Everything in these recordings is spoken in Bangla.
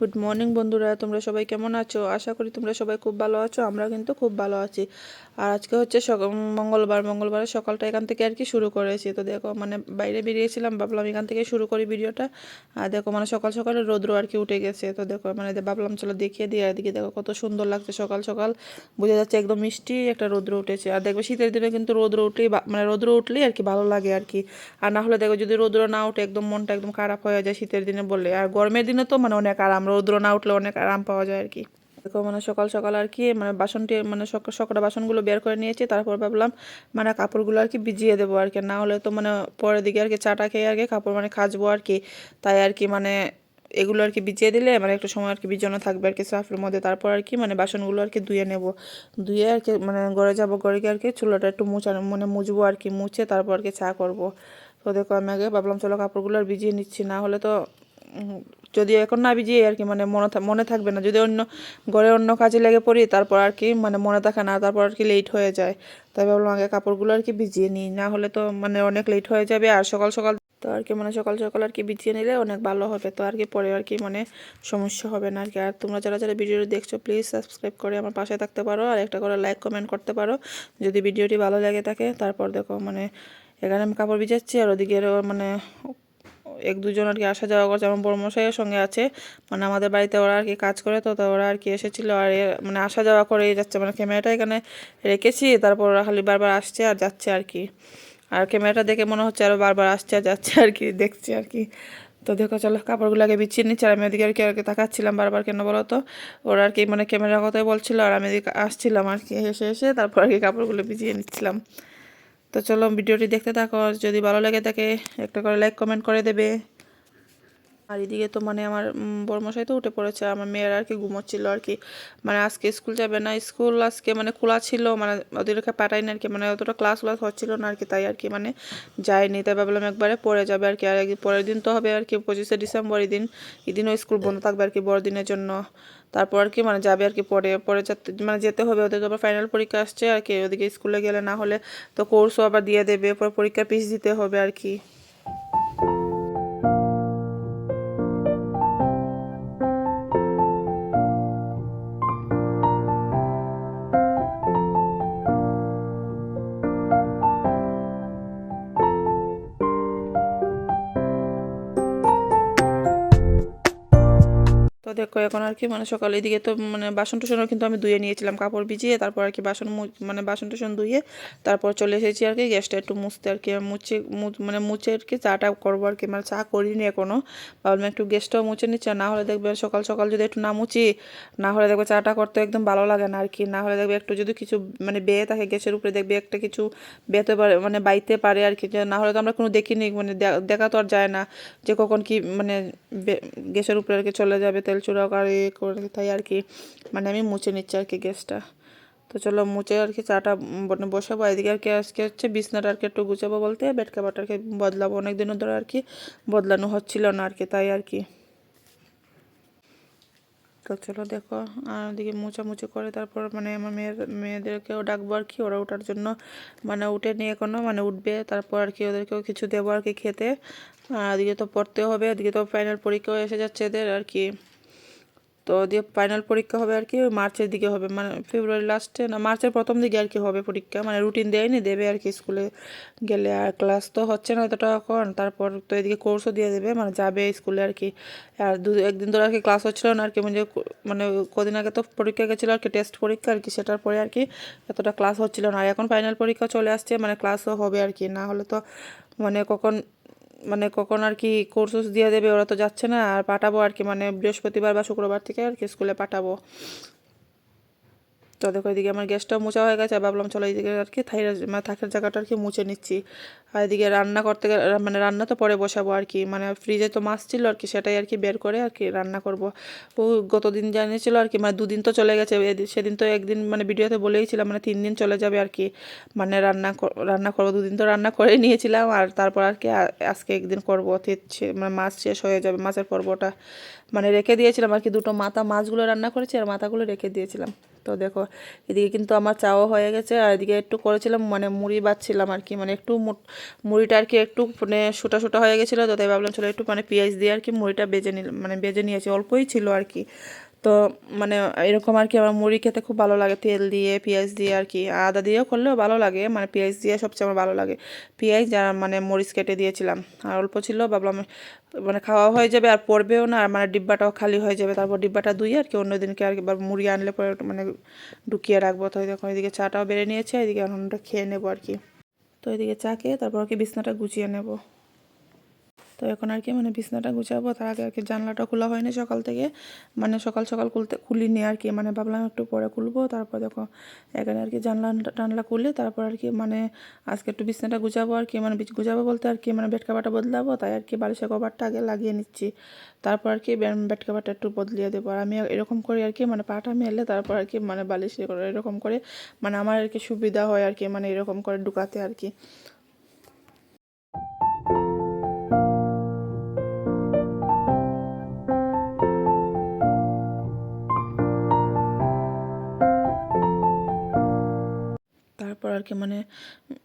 গুড মর্নিং বন্ধুরা। তোমরা সবাই কেমন আছো? আশা করি তোমরা সবাই খুব ভালো আছো, আমরা কিন্তু খুব ভালো আছি। আর আজকে হচ্ছে মঙ্গলবার। মঙ্গলবারের সকালটা এখান থেকে আর কি শুরু করেছি। তো দেখো মানে বাইরে বেরিয়েছিলাম, ভাবলাম এখান থেকে শুরু করি ভিডিওটা। আর দেখো মানে সকাল সকালে রৌদ্র আর কি উঠে গেছে। তো দেখো মানে ভাবলাম চলো দেখিয়ে দিই, আর এদিকে দেখো কত সুন্দর লাগছে সকাল সকাল। বোঝা যাচ্ছে একদম মিষ্টি একটা রৌদ্র উঠেছে। আর দেখবে শীতের দিনে কিন্তু রৌদ্র উঠলেই মানে রৌদ্র উঠলেই আর কি ভালো লাগে আর কি। আর না হলে দেখো যদি রৌদ্র না উঠে একদম মনটা একদম খারাপ হয়ে যায় শীতের দিনে বললে। আর গরমের দিনে তো মানে অনেক আরাম রৌদ্র না উঠলে অনেক আরাম পাওয়া যায় আর কি দেখো মানে সকাল সকাল আর কি মানে বাসনটি মানে সক- সকটা বাসনগুলো বের করে নিয়েছি তারপর ভাবলাম মানে কাপড়গুলো আর কি ভিজিয়ে দেবো আর কি না হলে তো মানে পরের দিকে আর কি চাটা খেয়ে আর কি কাপড় মানে খাজবো আর কি তাই আর কি মানে এগুলো আর কি ভিজিয়ে দিলে মানে একটু সময় আর কি ভিজানো থাকবে আর কি সাফের মধ্যে তারপর আর কি মানে বাসনগুলো আর কি ধুয়ে নেব ধুয়ে আর কি মানে ঘরে যাব ঘরে গিয়ে আর কি চুলাটা একটু মুছানো মানে মুছবো আর কি মুছে তারপর আর কি চা করব তো দেখো আমি আগে ভাবলাম চলো কাপড়গুলো আর ভিজিয়ে নিচ্ছি না হলে তো যদি এখন না ভিজিয়ে আর কি মানে মনে মনে থাকবে না, যদি অন্য ঘরে অন্য কাজে লেগে পড়ি, তারপর আর কি মানে মনে থাকে না, তারপর আর কি লেট হয়ে যায়। তাই ভাবলাম আগে কাপড়গুলো আর কি ভিজিয়ে নিই, না হলে তো মানে অনেক লেট হয়ে যাবে আর সকাল সকাল তো আর কি মানে সকাল সকাল আর কি বিছিয়ে নিলে অনেক ভালো হবে, তো আর কি পরে আর কি মানে সমস্যা হবে না আর কি। আর তোমরা যারা যারা ভিডিওটি দেখছ প্লিজ সাবস্ক্রাইব করে আমার পাশে থাকতে পারো আর একটা করে লাইক কমেন্ট করতে পারো। যদি ভিডিওটি ভালো লাগে থাকে, তারপর দেখো মানে এখানে আমি কাপড় ভিজাচ্ছি আর ওদিকে মানে এক দুজন আর কি আসা যাওয়া করছে। আমার বড় মশাইয়ের সঙ্গে আছে। মানে আমাদের বাড়িতে ওরা আর কি কাজ করে, তো ওরা আর কি এসেছিল আর মানে আসা যাওয়া করেই যাচ্ছে। মানে ক্যামেরাটা এখানে রেখেছি, তারপর ওরা খালি বারবার আসছে আর যাচ্ছে আর কি। আর ক্যামেরাটা দেখে মনে হচ্ছে আরও বারবার আসছে আর যাচ্ছে আর কি, দেখছি আর কি। তো দেখো, চলো কাপড়গুলো আগে বিছিয়ে নিচ্ছি। আর আমি ওদিকে আর কি আর কি তাকাচ্ছিলাম বারবার কেন বলো তো? ওরা আর কি মানে ক্যামেরার কথাই বলছিল। আর আমি এদিকে আসছিলাম আর কি, এসে এসে তারপর আর কি কাপড়গুলো বিছিয়ে নিচ্ছিলাম। তো চলো ভিডিওটি দেখতে থাকো। আর যদি ভালো লাগে থাকে একটা করে লাইক কমেন্ট করে দেবে। আর এদিকে তো মানে আমার উম, বড়মশাই তো উঠে পড়েছে। আমার মেয়ের আর কি ঘুমোচ্ছিল আর কি। মানে আজকে স্কুল যাবে না স্কুল আজকে মানে খোলা ছিল। মানে ওদেরকে পাঠাইনি আর কি। মানে অতটা ক্লাস ক্লাস হচ্ছিল না আর কি তাই আর কি মানে যায়নি। তাই ভাবলাম একবারে পরে যাবে আর কি। আর পরের দিন তো হবে আর কি পঁচিশে ডিসেম্বর দিন এই দিনও স্কুল বন্ধ থাকবে আর কি বড়দিনের জন্য। তারপর আর কি মানে যাবে আর কি পরে পরে মানে যেতে হবে ওদেরকে আবার ফাইনাল পরীক্ষা আসছে আর কি, ওদিকে স্কুলে গেলে না হলে তো কোর্সও আবার দিয়ে দেবে, পরে পরীক্ষার পিস দিতে হবে আর কি। দেখো এখন আর কি মানে সকালের দিকে তো মানে বাসন টুসনও কিন্তু আমি ধুয়ে নিয়েছিলাম, কাপড় ভিজিয়ে, তারপর আর কি বাসন মানে বাসন টুসন ধুয়ে তারপর চলে এসেছি আর কি, গ্যাসটা একটু মুছতে আর কি মুছে মানে মুছে আর কি চাটা করব আর কি মানে চা করিনি এখনও ভাবলাম একটু গ্যাসটাও মুছে নিচ্ছি না হলে দেখবে সকাল সকাল যদি একটু না মুছি, না হলে দেখবে চাটা করতে একদম ভালো লাগে না আর কি, না হলে দেখবে একটু যদি কিছু মানে বেয়ে থাকে গ্যাসের উপরে, দেখবে একটা কিছু বেতে পারে মানে বাইতে পারে আর কি না হলে তো আমরা কোনো দেখিনি মানে দেখা তো আর যায় না যে কখন কি মানে গ্যাসের উপরে আর কি চলে যাবে তেল চূড়া করে এ করে তাই আর কি। মানে আমি মুছে নিচ্ছি আর কি গ্যাসটা। তো চলো মুছে আর কি চাটা মানে বসাবো। এদিকে আর কি আজকে হচ্ছে বিছনাটা আর কি একটু গুছাবো বলতে। বেড কাভারটা আর কি বদলাবো অনেক দিনও ধরে আর কি। বদলানো হচ্ছিল না আর কি, তাই আর কি। তো চলো দেখো, আর ওদিকে মোছামুছি করে তারপর মানে আমার মেয়ের, মেয়েদেরকেও ডাকবো আর কি। ওরা ওঠার জন্য মানে উঠে নিয়ে কোনো মানে উঠবে। তারপর আর কি ওদেরকেও কিছু দেবো আর কি খেতে। আর এদিকে তো পড়তে হবে, এদিকে তো ফাইনাল পরীক্ষাও এসে যাচ্ছে এদের আর কি। তো দিয়ে ফাইনাল পরীক্ষা হবে আর কি মার্চের দিকে হবে। মানে ফেব্রুয়ারি লাস্টে না, মার্চের প্রথম দিকে আর কি হবে পরীক্ষা। মানে রুটিন দেয়নি, দেবে আর কি স্কুলে গেলে। আর ক্লাস তো হচ্ছে না এতটা এখন, তারপর তো এদিকে কোর্সও দিয়ে দেবে। মানে যাবে স্কুলে আর কি। আর দু, একদিন ধরে আর কি ক্লাস হচ্ছিল না আর কি মানে মানে কদিন আগে তো পরীক্ষা গেছিল আর কি টেস্ট পরীক্ষা আর কি, সেটার পরে আর কি এতটা ক্লাস হচ্ছিল না। আর এখন ফাইনাল পরীক্ষা চলে আসছে মানে ক্লাসও হবে আর কি। না হলে তো মানে কখন মানে কখন আর কি কোর্স দিয়ে দেবে, ওরা তো যাচ্ছে না। আর পাঠাবো আর কি মানে বৃহস্পতিবার বা শুক্রবার থেকে আর কি স্কুলে পাঠাবো। তো দেখো এদিকে আমার গ্যাসটাও মোছা হয়ে গেছে ভাবলাম চলো এইদিকে আর কি থাই মানে থাকার জায়গাটা আর কি মুছে নিচ্ছি। আর এদিকে রান্না করতে মানে রান্না তো পরে বসাবো আর কি মানে ফ্রিজে তো মাছ ছিল আর কি, সেটাই আর কি বের করে আর কি রান্না করব। গত দিন জানিয়েছিল আর কি মানে দুদিন তো চলে গেছে সেদিন তো একদিন মানে ভিডিওতে বলেইছিলাম মানে তিন দিন চলে যাবে আর কি মানে রান্না রান্না করব, দুদিন তো রান্না করে নিয়েছিলাম, আর তারপর আর কি আজকে একদিন করব মানে মাছ শেষ হয়ে যাবে, মাছের পর্বটা মানে রেখে দিয়েছিলাম আর কি, দুটো মাথা মাছগুলো রান্না করেছি, আর মাথাগুলো রেখে দিয়েছিলাম। তো দেখো, এদিকে কিন্তু আমার চাও হয়ে গেছে, আর এদিকে একটু করেছিলাম মানে মুড়ি বাচ্ছিলাম আর কি মানে একটু মুড়িটা আর কি একটু মানে সুটা সুটা হয়ে গেছিল, তো তাই ভাবলাম চলো একটু মানে পেঁয়াজ দিয়ে আর কি মুড়িটা বেজে নিল মানে বেজে নিয়েছি, অল্পই ছিল আর কি। তো মানে এরকম আর কি আমার মুড়ি খেতে খুব ভালো লাগে, তেল দিয়ে, পেঁয়াজ দিয়ে আর কি। আদা দিয়েও করলেও ভালো লাগে মানে পেঁয়াজ দিয়ে সবচেয়ে আমার ভালো লাগে। পেঁয়াজ আর মানে মরিচ কেটে দিয়েছিলাম, আর অল্প ছিল, ভাবলাম মানে খাওয়া হয়ে যাবে আর পড়বেও না, আর মানে ডিব্বাটাও খালি হয়ে যাবে, তারপর ডিব্বাটা ধুয়ে আর কি অন্যদিনকে আর কি মুড়ি আনলে পরে মানে ঢুকিয়ে রাখব। তো দেখো, এদিকে চাটাও বেড়ে নিয়েছে, এদিকে এখন খেয়ে নেব আর কি। তো এদিকে চা খেয়ে তারপর কি বিছনাটা গুছিয়ে নেব। তো এখন আর কি মানে বিছনাটা গুছাবো তার আগে আর কি জানলাটা খোলা হয়নি সকাল থেকে মানে সকাল সকাল খুলতে খুলিনি আর কি মানে ভাবলাম একটু পরে খুলবো তারপর দেখো এখানে আর কি জানলা টানলা খুলে তারপর আর কি মানে আজকে একটু বিছনাটা গুছাবো আর কি মানে গুছাবো বলতে আর কি মানে বেড কাভারটা বদলাবো তাই আর কি বালিশের কভারটা আগে লাগিয়ে নিচ্ছি তারপর আর কি বেড কাভারটা একটু বদলিয়ে দেবো আর আমি এরকম করি আর কি মানে পাটা মেলে তারপর আর কি মানে বালিশ ইয়ে এরকম করে মানে আমার আর কি সুবিধা হয় আর কি মানে এরকম করে ঢুকাতে আর কি আর কি মানে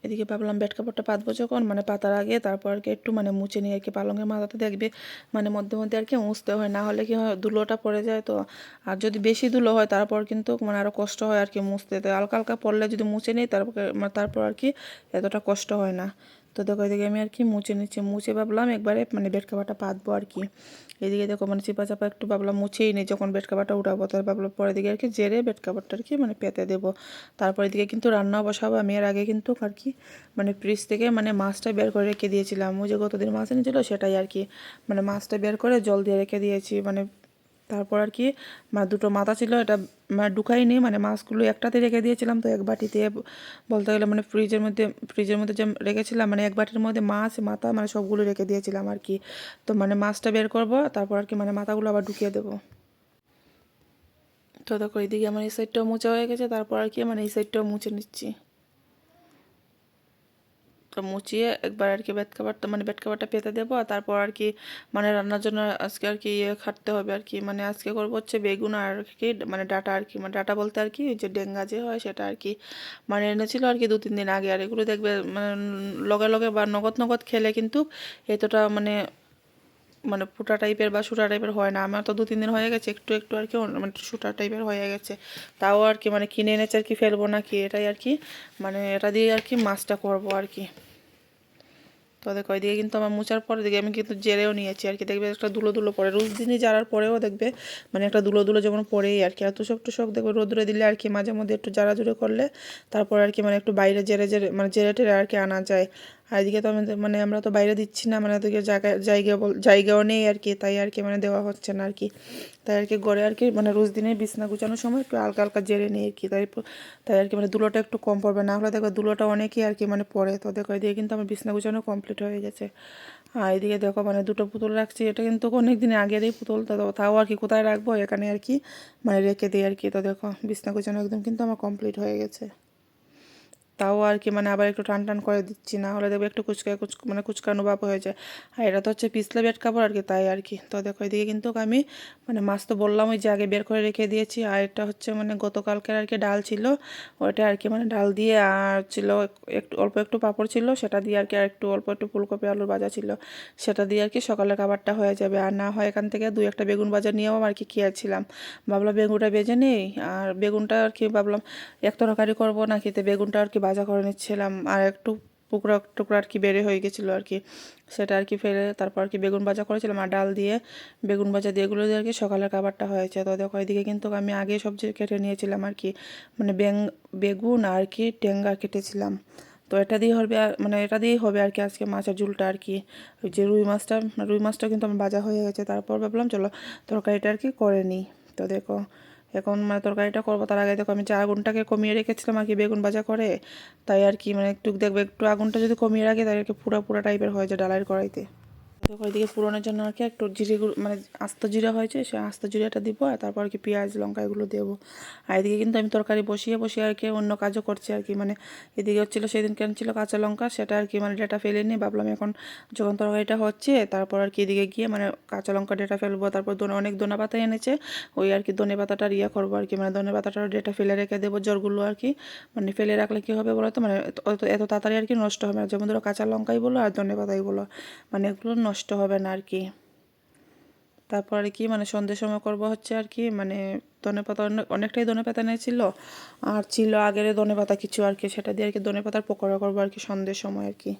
এদিকে ভাবলাম বেড কাপড়টা পাতবো যখন মানে পাতার আগে তারপর আর কি একটু মানে মুছে নিয়ে আর কি পালঙের মাথাতে দেখবে মানে মধ্যে মধ্যে আর কি মুছতে হয়, না হলে কি হয় ধুলোটা পড়ে যায় তো। আর যদি বেশি ধুলো হয় তারপর কিন্তু মানে আরও কষ্ট হয় আর কি মুছতে হালকা হালকা পড়লে যদি মুছে নিই তারপর তারপর আর কি এতটা কষ্ট হয় না। তো দেখো, এদিকে আমি আর কি মুছে নিচ্ছি। মুছে ভাবলাম একবারে মানে বেড কাভারটা পাতবো আর কি। এদিকে দেখো মানে চিপা চাপা একটু ভাবলাম মুছেই নিই যখন বেড কাভারটা উঠাবো তার ভাবলাম পরের দিকে আর কি জেরে বেড কাভারটা আর কি মানে পেতে দেবো। তারপর এদিকে কিন্তু রান্না বসাবো। আমি এর আগে কিন্তু আর কি মানে ফ্রিজ থেকে মানে মাছটা বের করে রেখে দিয়েছিলাম। ওই যে গতদিন মাছ এনেছিল, সেটাই আর কি মানে মাছটা বের করে জল দিয়ে রেখে দিয়েছি মানে তারপর আর কি দুটো মাথা ছিল, এটা ঢুকাইনি মানে মাছগুলো একটাতে রেখে দিয়েছিলাম, তো এক বাটিতে বলতে গেলে মানে ফ্রিজের মধ্যে ফ্রিজের মধ্যে যে রেখেছিলাম মানে এক বাটির মধ্যে মাছ, মাথা মানে সবগুলো রেখে দিয়েছিলাম আর কি। তো মানে মাছটা বের করব, তারপর আর কি মানে মাথাগুলো আবার ঢুকিয়ে দেবো। তো দেখো এইদিকে আমার এই সাইডটাও মুছা হয়ে গেছে, তারপর আর কি মানে এই সাইডটাও মুছে নিচ্ছি। তো মুচিয়ে একবার আর কি বেড কাভারটা মানে বেড কাভারটা পেতে দেবো আর তারপর আর কি মানে রান্নার জন্য আজকে আর কি ইয়ে খাটতে হবে আর কি। মানে আজকে করব হচ্ছে বেগুন আর কি মানে ডাটা আর কি মানে ডাটা বলতে আর কি, ওই যে ডেঙ্গা যে হয় সেটা আর কি। মানে এনেছিল আর কি দু তিন দিন আগে, আর এগুলো দেখবে মানে লগে লগে বা নগদ নগদ খেলে কিন্তু এতটা মানে মানে ফুটা টাইপের বা সুটা টাইপের হয় না। আমার তো দু তিন দিন হয়ে গেছে, একটু একটু আর কি মানে সুটা টাইপের হয়ে গেছে। তাও আর কি মানে কিনে এনেছে আর কি, ফেলব না কি এটাই আর কি। মানে এটা দিয়ে আর কি মাছটা করব আর কি। তো দেখো ওইদিকে কিন্তু আমার মোচার পরে দিকে আমি কিন্তু জেরেও নিয়েছি আর কি। দেখবে একটা দুলো দুলো পরে, রোজ দিনই জারার পরেও দেখবে মানে একটা দুলো দুলো যেমন পরেই আর কি। আর তুষক টুসক দেখবে রোদ্রে দিলে আর কি মাঝে মধ্যে একটু জারা জুড়ে করলে তারপর আর কি মানে একটু বাইরে জেরে জেরে মানে জেরে টেরে আর কি আনা যায়। আর এদিকে তো আমাদের মানে আমরা তো বাইরে দিচ্ছি না মানে ওদিকে জায়গা জায়গা জায়গাও নেই আর কি, তাই আর কি মানে দেওয়া হচ্ছে না আর কি। তাই আর কি ঘরে আর কি মানে রোজ দিনে বিছনা গুছানোর সময় একটু হালকা হালকা জেরে নেই আর কি, তাই তাই আর কি মানে দুলোটা একটু কম পড়বে। না হলে দেখো দুলোটা অনেকই আর কি মানে পড়ে, তো দেখো এদিকে কিন্তু আমার বিছনা গুছানো কমপ্লিট হয়ে গেছে। আর এদিকে দেখো মানে দুটো পুতুল রাখছি, এটা কিন্তু অনেক দিন আগেরই পুতুল, তো তাও আর কি কোথায় রাখব, এখানে আর কি মানে রেখে দিই আর কি, তো দেখো বিছনা গুছানো একদম কিন্তু আমার কমপ্লিট হয়ে গেছে। তাও আর কি মানে আবার একটু টান টান করে দিচ্ছি, না হলে দেখবে একটু কুচকা কুচ মানে কুচকানো ভাব হয়ে যায়। আর এটা তো হচ্ছে পিছলে বেড কাপড় আর কি, তাই আর কি। তো দেখো এদিকে কিন্তু আমি মানে মাছ তো বললাম ওই যে আগে বের করে রেখে দিয়েছি, আর এটা হচ্ছে মানে গতকালকের আর কি ডাল ছিল, ওইটা আর কি মানে ডাল দিয়ে আর ছিল একটু অল্প একটু পাঁপড় ছিল, সেটা দিয়ে আর কি আর একটু অল্প একটু ফুলকপি, আলুর ভাজা ছিল। সেটা দিয়ে আর কি সকালের খাবারটা হয়ে যাবে। আর না হয় এখান থেকে দুই একটা বেগুন ভাজা নিয়েও আর কি খেয়েছিলাম। ভাবলাম বেগুনটা বেজে নেই, আর বেগুনটা আর কি ভাবলাম, এক তরকারি করব না খেতে বেগুনটা আর কি ভাজা করে নিচ্ছিলাম। আর একটু টুকরা টুকরা আর কি বেড়ে হয়ে গেছিল আর কি। সেটা আর কি ফেলে তারপর আর কি বেগুন ভাজা করেছিলাম আর ডাল দিয়ে বেগুন ভাজা দিয়ে এগুলো দিয়ে আর কি সকালের খাবারটা হয়েছে। তো দেখো এদিকে কিন্তু আমি আগে সবজি কেটে নিয়েছিলাম আর কি। মানে বেং বেগুন আর কি টেঙ্গা কেটেছিলাম। তো এটা দিয়ে হবে মানে এটা দিয়েই হবে আর কি আজকে মাছের ঝুলটা আর কি। ওই যে রুই মাছটা রুই মাছটা কিন্তু আমার ভাজা হয়ে গেছে। তারপর ভাবলাম, চলো তরকারিটা আর কি করে নিই। তো দেখো এখন মানে তরকারিটা করব, তার আগে দেখো আমি যে আগুনটাকে কমিয়ে রেখেছিলাম আর কি বেগুন ভাজা করে, তাই আর কি মানে একটু দেখবে, একটু আগুনটা যদি কমিয়ে রাখে কি পুরা পুরা টাইপের হয়ে যায় ডালাইয়ের কড়াইতে। দেখো এদিকে পুরনের জন্য আর কি একটু জিরে মানে আস্ত জিরা হয়েছে, সে আস্ত জিরাটা দিব আর তারপর আর কি পেঁয়াজ, লঙ্কা এগুলো দেবো। আর এদিকে কিন্তু আমি তরকারি বসিয়ে বসিয়ে আর কি অন্য কাজও করছি আর কি মানে এদিকে হচ্ছিল সেদিন কেন ছিল কাঁচা লঙ্কা, সেটা আর কি মানে ডেটা ফেলে নিয়ে ভাবলাম এখন যখন তরকারিটা হচ্ছে তারপর আর কি এদিকে গিয়ে মানে কাঁচা লঙ্কা ডেটা ফেলব, তারপর দোনে অনেক দোনা পাতা এনেছে, ওই আর কি দনে পাতাটার ইয়ে করব আর কি মানে দনে পাতাটার ডেটা ফেলে রেখে দেবো জ্বরগুলো আর কি মানে ফেলে রাখলে কী হবে বলো তো মানে এত তাড়াতাড়ি আর কি নষ্ট হবে যেমন ধরো কাঁচা লঙ্কাই বলো আর ধনে পাতাই বলো মানে এগুলো নষ্ট হবে না আর কি। তারপর আর কি মানে সন্ধ্যের সময় করব হচ্ছে আর কি মানে ধনে পাতা অনেকটাই ধনে পাতা নিয়েছিল আর ছিল আগের ধনে পাতা কিছু আর কি, সেটা দিয়ে আর কি ধনে পাতার পকোড়া করব আর কি সন্ধ্যের সময় আর কি।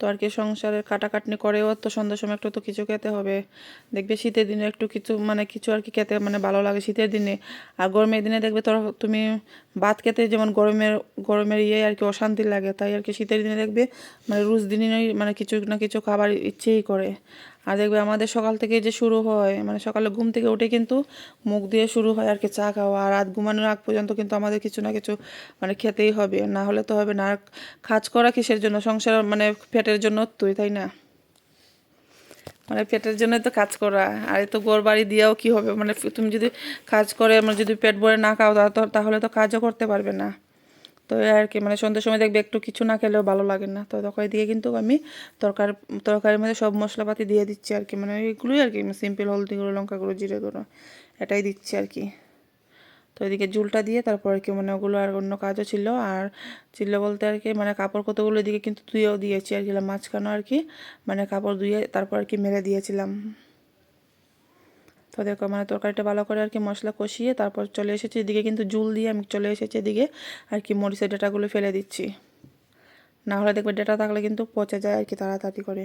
তো আর কি সংসারের কাটাকাটনি করেও তো সন্ধ্যার সময় একটু তো কিছু খেতে হবে। দেখবে শীতের দিনে একটু কিছু মানে কিছু আর কি খেতে মানে ভালো লাগে শীতের দিনে। আর গরমের দিনে দেখবে তো তুমি ভাত খেতে যেমন গরমের গরমের ইয়ে আর কি অশান্তি লাগে, তাই আর কি শীতের দিনে দেখবে মানে রোজ দিনই মানে কিছু না কিছু খাবার ইচ্ছেই করে। আর দেখবে আমাদের সকাল থেকে যে শুরু হয় মানে সকালে ঘুম থেকে উঠে কিন্তু মুখ দিয়ে শুরু হয় আর কি চা খাওয়া। আর রাত ঘুমানোর আগ পর্যন্ত কিন্তু আমাদের কিছু না কিছু মানে খেতেই হবে। না হলে তো হবে না। কাজ করা কিসের জন্য? সংসার মানে পেটের জন্য তুই, তাই না? মানে পেটের জন্যই তো কাজ করা। আর তো গোর বাড়ি দিয়েও কী হবে? মানে তুমি যদি কাজ করে মানে যদি পেট ভরে না খাও তাহলে তো কাজও করতে পারবে না। তো আর কি মানে সন্ধ্যের সময় দেখবে একটু কিছু না খেলেও ভালো লাগে না। তো তরকারি দিয়ে কিন্তু আমি তরকারি, তরকারির মধ্যে সব মশলাপাতি দিয়ে দিচ্ছি আর কি মানে এইগুলোই আর কি সিম্পল হলদি গুঁড়ো, লঙ্কা গুঁড়ো, জিরে গুঁড়ো, এটাই দিচ্ছি আর কি তো এদিকে জুলটা দিয়ে তারপর আর কি মানে ওগুলো আর অন্য কাজও ছিল। আর ছিল বলতে আর কি মানে কাপড় কতগুলো এদিকে কিন্তু ধুয়েও দিয়েছি আর কি মাঝখানে আর কি মানে কাপড় ধুয়ে তারপর আর কি মেরে দিয়েছিলাম। তো দেখো মানে তরকারিটা ভালো করে আর কি মশলা কষিয়ে তারপর চলে এসেছি এদিকে কিন্তু জুল দিয়ে আমি চলে এসেছি এদিকে আর কি মরিচের ডাটাগুলো ফেলে দিচ্ছি। না হলে দেখবে ডাটা থাকলে কিন্তু পচে যায় আর কি তাড়াতাড়ি করে।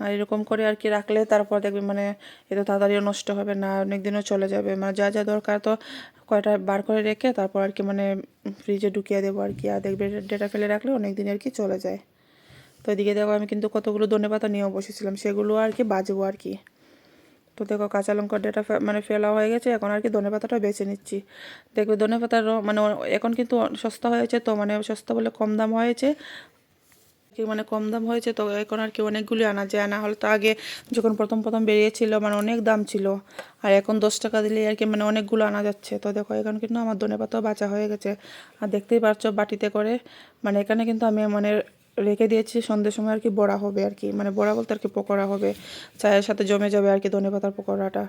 আর এরকম করে আর কি রাখলে তারপর দেখবে মানে এত তাড়াতাড়িও নষ্ট হবে না অনেক দিনও চলে যাবে। মানে যা যা দরকার তো কয়টা বার করে রেখে তারপর আর কি মানে ফ্রিজে ঢুকিয়ে দেবো আর কি। আর দেখবে ডেটা ফেলে রাখলে অনেক দিন আর কি চলে যায়। তো এদিকে দেখো আমি কিন্তু কতগুলো ধনে পাতা নিয়েও বসেছিলাম, সেগুলো আর কি বাজবো আর কি। তো দেখো কাঁচা লঙ্কার ডেটা মানে ফেলা হয়ে গেছে, এখন আর কি ধনে পাতাটা বেছে নিচ্ছি। দেখবে ধনে পাতার মানে এখন কিন্তু সস্তা হয়েছে তো মানে সস্তা বলে কম দাম হয়েছে। কি মানে কম দাম হয়েছে তো এখন আর কি অনেকগুলি আনা যায় না। হলে তো আগে যখন প্রথম প্রথম বেরিয়েছিল মানে অনেক দাম ছিল। আর এখন দশ টাকা দিলে আর কি মানে অনেকগুলো আনা যাচ্ছে। তো দেখো এখন কিন্তু আমার ধনে পাতাও বাঁচা হয়ে গেছে। আর দেখতেই পারছ বাটিতে করে মানে এখানে কিন্তু আমি মানে রেখে দিয়েছি, সন্ধ্যের সময় আর কি বড়া হবে আর কি মানে বড়া বলতে আর কি পকোড়া হবে। চায়ের সাথে জমে যাবে আর কি ধনে পাতার পকোড়াটা।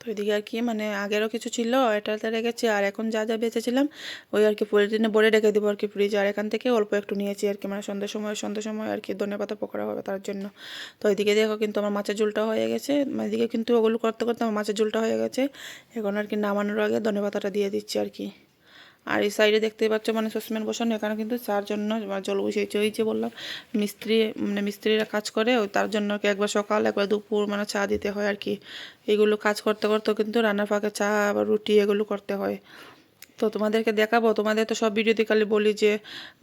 তো এদিকে আর কি মানে আগেরও কিছু ছিল, এটাতে রেখেছি, আর এখন যা যা বেঁচেছিলাম, ওই আর কি পলিথিনে ভরে রেখে দেবো আর কি ফ্রিজ। আর এখান থেকে অল্প একটু নিয়েছি আর কি মানে সন্ধ্যের সময় সন্ধ্যের সময় আর কি ধনে পাতা পকোড়া হবে তার জন্য। তো এদিকে দেখো কিন্তু আমার মাছের ঝুলটা হয়ে গেছে। মানে এদিকে কিন্তু ওগুলো করতে করতে আমার মাছের ঝুলটা হয়ে গেছে। এখন আর কি নামানোর আগে ধনে পাতাটা দিয়ে দিচ্ছি আর কি আর এই সাইডে দেখতে পাচ্ছ মানে সসম্যান বসানো এখানে কিন্তু চার জন্য জল বসিয়েছে ওই যে বললাম। মিস্ত্রি মানে মিস্ত্রিরা কাজ করে, ওই তার জন্য কি একবার সকাল, একবার দুপুর মানে চা দিতে হয় আর কি। এগুলো কাজ করতে করতে কিন্তু রান্নার ফাঁকে চা বা রুটি এগুলো করতে হয়। তো তোমাদেরকে দেখাবো, তোমাদের তো সব ভিডিওতে খালি বলি যে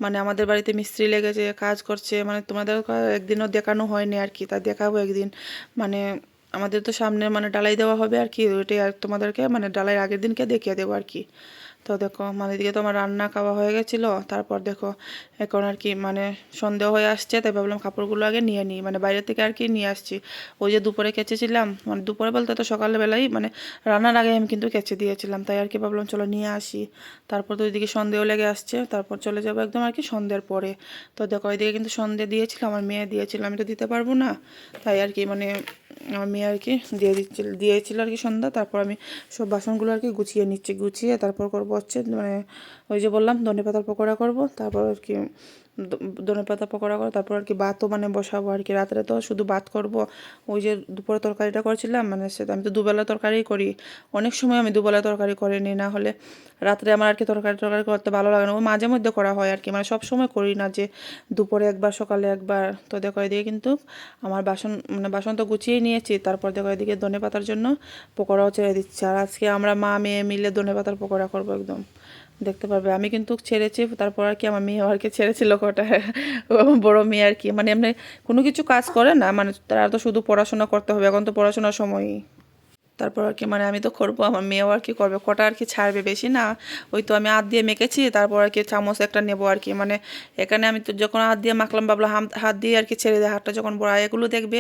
মানে আমাদের বাড়িতে মিস্ত্রি লেগেছে, কাজ করছে মানে তোমাদের একদিনও দেখানো হয়নি আর কি তা দেখাবো একদিন। মানে আমাদের তো সামনে মানে ডালাই দেওয়া হবে আর কি, ওইটাই আর তোমাদেরকে মানে ডালাই আগের দিনকে দেখিয়ে দেবো আর কি। তো দেখো মানে এদিকে তো আমার রান্না খাওয়া হয়ে গেছিল, তারপর দেখো, এখন আর কি মানে সন্দেহ হয়ে আসছে, তাই ভাবলাম কাপড়গুলো আগে নিয়ে নিই মানে বাইরে থেকে আর কি নিয়ে আসছি। ওই যে দুপুরে কেচেছিলাম মানে দুপুরে বলতে তো সকালবেলাই মানে রান্নার আগে আমি কিন্তু কেচে দিয়েছিলাম, তাই আর কি ভাবলাম চলো নিয়ে আসি। তারপর তো ওইদিকে সন্দেহ লেগে আসছে, তারপর চলে যাব একদম আর কি সন্ধ্যের পরে। তো দেখো, ওইদিকে কিন্তু সন্ধে দিয়েছিলাম আমার মেয়ে দিয়েছিল, আমি তো দিতে পারব না, তাই আর কি মানে আমার মেয়ে আর কি দিয়ে দিচ্ছিল, দিয়েছিল আর কি সন্ধ্যা, তারপর আমি সব বাসনগুলো আর কি গুছিয়ে নিচ্ছি, গুছিয়ে তারপর করব হচ্ছে মানে ওই যে বললাম ধনে পাতার পকোড়া করব তারপর আর কি ধনে পাতা পকোড়া করো, তারপর আর কি ভাতও মানে বসাবো আর কি রাত্রে তো শুধু ভাত করব। ওই যে দুপুরে তরকারিটা করছিলাম মানে সেটা আমি তো দুবেলা তরকারি করি। অনেক সময় আমি দুবেলা তরকারি করে নিই না হলে রাত্রে আমার আর কি তরকারি তরকারি করতে ভালো লাগে না। ও মাঝে মধ্যে করা হয় আর কি মানে সব সময় করি না যে দুপুরে একবার, সকালে একবার। তো দেখো এদিকে কিন্তু আমার বাসন মানে বাসন তো গুছিয়েই নিয়েছি, তারপর দেখো এদিকে ধনে পাতার জন্য পকোড়াও ছেড়ে দিচ্ছি। আর আজকে আমরা মা, মেয়ে মিলে ধনে পাতার পকোড়া করব একদম। দেখতে পারবে। আমি কিন্তু ছেড়েছি, তারপর আর কি আমার মেয়ে আর কি ছেড়েছিল কটা। বড় মেয়ে আর কি। মানে এমনি কোনো কিছু কাজ করে না মানে তারা তো শুধু পড়াশোনা করতে হবে, এখন তো পড়াশোনার সময়ই। তারপর আর কি মানে আমি তো করব, আমার মেয়েও আর কি করবে। কটা আর কি ছাড়বে বেশি না, ওই তো আমি হাত দিয়ে মেখেছি, তারপর আর কি চামচ একটা নেব আর কি। মানে এখানে আমি তো যখন হাত দিয়ে মাখলাম, ভাবলাম হাত দিয়ে আর কি ছেড়ে দেয় হাতটা যখন বড় এগুলো দেখবে,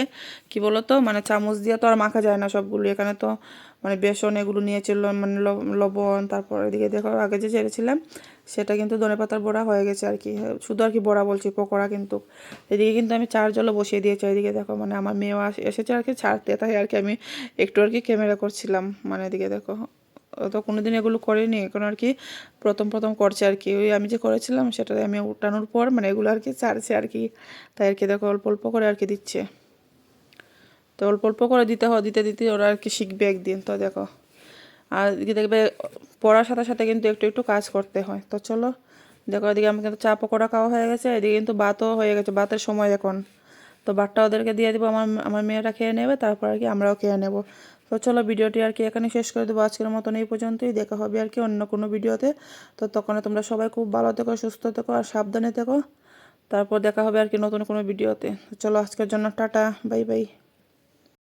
কি বলো তো মানে চামচ দিয়ে তো আর মাখা যায় না সবগুলো, এখানে তো মানে বেসন এগুলো নিয়েছিল মানে লবণ, তারপর এদিকে দেখো আগে যে ছেড়েছিলাম, সেটা কিন্তু ধনে পাতার বড়া হয়ে গেছে আর কি। শুধু আর কি বড়া বলছি, পকোড়া কিন্তু। এদিকে কিন্তু আমি চার জলও বসিয়ে দিয়েছি, এদিকে দেখো মানে আমার মেয়েও এসেছে আর কি ছাড়তে, তাই আর কি আমি একটু আর কি ক্যামেরা করছিলাম। মানে এদিকে দেখো তো কোনোদিন এগুলো করিনি, এখন আর কি প্রথম প্রথম করছে আর কি। ওই আমি যে করেছিলাম সেটা আমি উঠানোর পর মানে এগুলো আর কি ছাড়ছে আর কি। তাই আর কি দেখো অল্প অল্প করে আর কি দিচ্ছে। তো অল্প অল্প করে দিতে হয়, দিতে দিতে ওরা আর কি শিখবে একদিন। তো দেখো, আর দেখবে পড়ার সাথে সাথে কিন্তু একটু একটু কাজ করতে হয়। তো চলো, দেখো এদিকে আমি কিন্তু চা পকোড়া খাওয়া হয়ে গেছে, এদিকে কিন্তু ভাতও হয়ে গেছে, ভাতের সময় এখন। তো ভাতটা ওদেরকে দিয়ে দেবো, আমার আমার মেয়েরা খেয়ে নেবে, তারপর আর কি আমরাও খেয়ে নেব। তো চলো ভিডিওটি আর কি এখানে শেষ করে দেবো, আজকের মতন এই পর্যন্তই। দেখা হবে আর কি অন্য কোনো ভিডিওতে। তো তখন তোমরা সবাই খুব ভালো থেকো, সুস্থ থেকো আর সাবধানে থেকো। তারপর দেখা হবে আর কি নতুন কোনো ভিডিওতে। চলো, আজকের জন্য টাটা, বাই বাই।